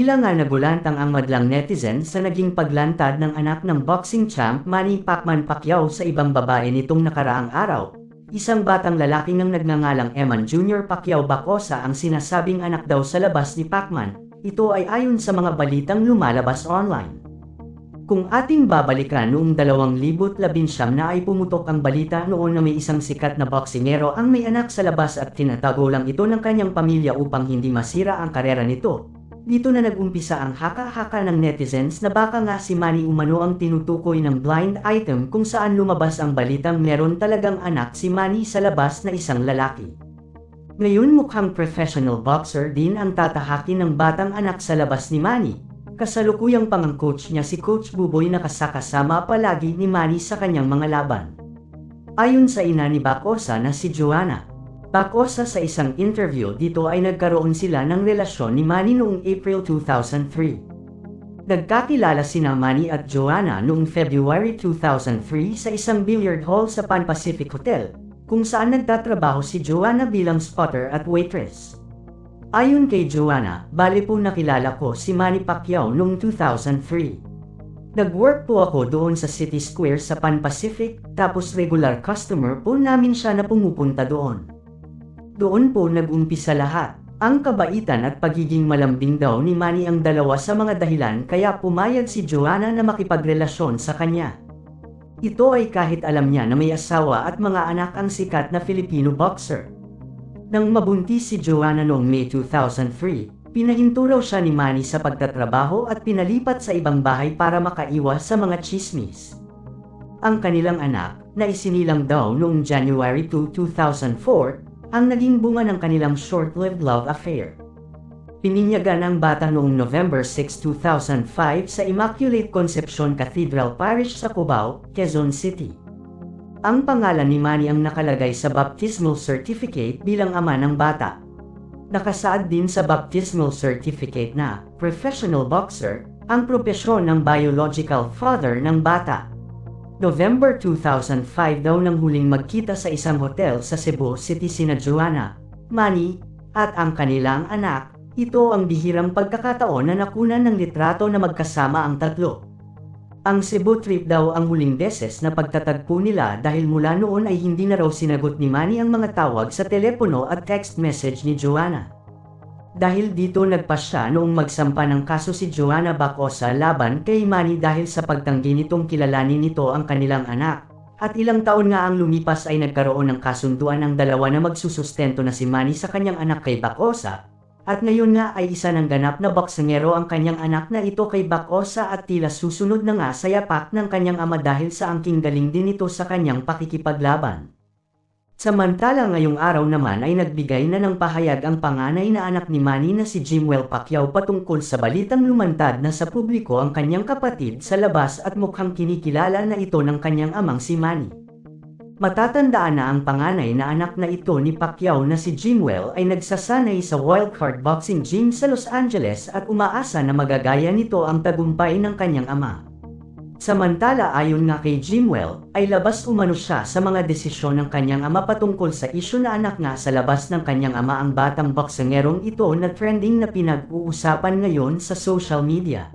Tila nga nagulantang ang madlang netizen sa naging paglantad ng anak ng boxing champ Manny Pacman Pacquiao sa ibang babae nitong nakaraang araw. Isang batang lalaki ng nagngangalang Eman Jr. Pacquiao Bacosa ang sinasabing anak daw sa labas ni Pacman. Ito ay ayon sa mga balitang lumalabas online. Kung ating babalikan noong 2019 na ay pumutok ang balita noon na may isang sikat na boksingero ang may anak sa labas at tinatago lang ito ng kanyang pamilya upang hindi masira ang karera nito. Dito na nagumpisa ang haka-haka ng netizens na baka nga si Manny Umano ang tinutukoy ng blind item kung saan lumabas ang balitang meron talagang anak si Manny sa labas na isang lalaki. Ngayon mukhang professional boxer din ang tatahakin ng batang anak sa labas ni Manny. Kasalukuyang pang ang coach niya si Coach Buboy na kasakasama palagi ni Manny sa kanyang mga laban. Ayon sa ina ni Bacosa na si Joanna, Bacosa sa isang interview dito ay nagkaroon sila ng relasyon ni Manny noong April 2003. Nagkakilala sina Manny at Joanna noong February 2003 sa isang billiard hall sa Pan Pacific Hotel, kung saan nagtatrabaho si Joanna bilang spotter at waitress. Ayon kay Joanna, bali po nakilala ko si Manny Pacquiao noong 2003. Nag-work po ako doon sa City Square sa Pan Pacific, tapos regular customer po namin siya na pumupunta doon. Doon po nag-umpisa lahat. Ang kabaitan at pagiging malambing daw ni Manny ang dalawa sa mga dahilan kaya pumayag si Joanna na makipagrelasyon sa kanya. Ito ay kahit alam niya na may asawa at mga anak ang sikat na Filipino boxer. Nang mabuntis si Joanna noong May 2003, pinahinto raw siya ni Manny sa pagtatrabaho at pinalipat sa ibang bahay para makaiwas sa mga chismis. Ang kanilang anak, na isinilang daw noong January 2, 2004, ang naging bunga ng kanilang short-lived love affair. Pininyagan ang bata noong November 6, 2005 sa Immaculate Conception Cathedral Parish sa Cubao, Quezon City. Ang pangalan ni Manny ang nakalagay sa baptismal certificate bilang ama ng bata. Nakasaad din sa baptismal certificate na professional boxer ang propesyon ng biological father ng bata. November 2005 daw nang huling magkita sa isang hotel sa Cebu City sina Joanna, Manny, at ang kanilang anak. Ito ang bihirang pagkakataon na nakunan ng litrato na magkasama ang tatlo. Ang Cebu trip daw ang huling beses na pagtatagpo nila dahil mula noon ay hindi na raw sinagot ni Manny ang mga tawag sa telepono at text message ni Joanna. Dahil dito nagpasya noong magsampa ng kaso si Joanna Bacosa laban kay Manny dahil sa pagtanggi nitong kilalanin nito ang kanilang anak. At ilang taon nga ang lumipas ay nagkaroon ng kasunduan ng dalawa na magsusustento na si Manny sa kanyang anak kay Bacosa at ngayon nga ay isa ng ganap na boksingero ang kanyang anak na ito kay Bacosa at tila susunod na nga sa yapak ng kanyang ama dahil sa angking galing din ito sa kanyang pakikipaglaban. Samantala ngayong araw naman ay nagbigay na ng pahayag ang panganay na anak ni Manny na si Jimwell Pacquiao patungkol sa balitang lumantad na sa publiko ang kanyang kapatid sa labas at mukhang kinikilala na ito ng kanyang amang si Manny. Matatandaan na ang panganay na anak na ito ni Pacquiao na si Jimwell ay nagsasanay sa Wildcard Boxing Gym sa Los Angeles at umaasa na magagaya nito ang tagumpay ng kanyang ama. Samantala ayon nga kay Jimwell, ay labas umano siya sa mga desisyon ng kanyang ama patungkol sa isyu na anak nga sa labas ng kanyang ama ang batang boksengerong ito na trending na pinag-uusapan ngayon sa social media.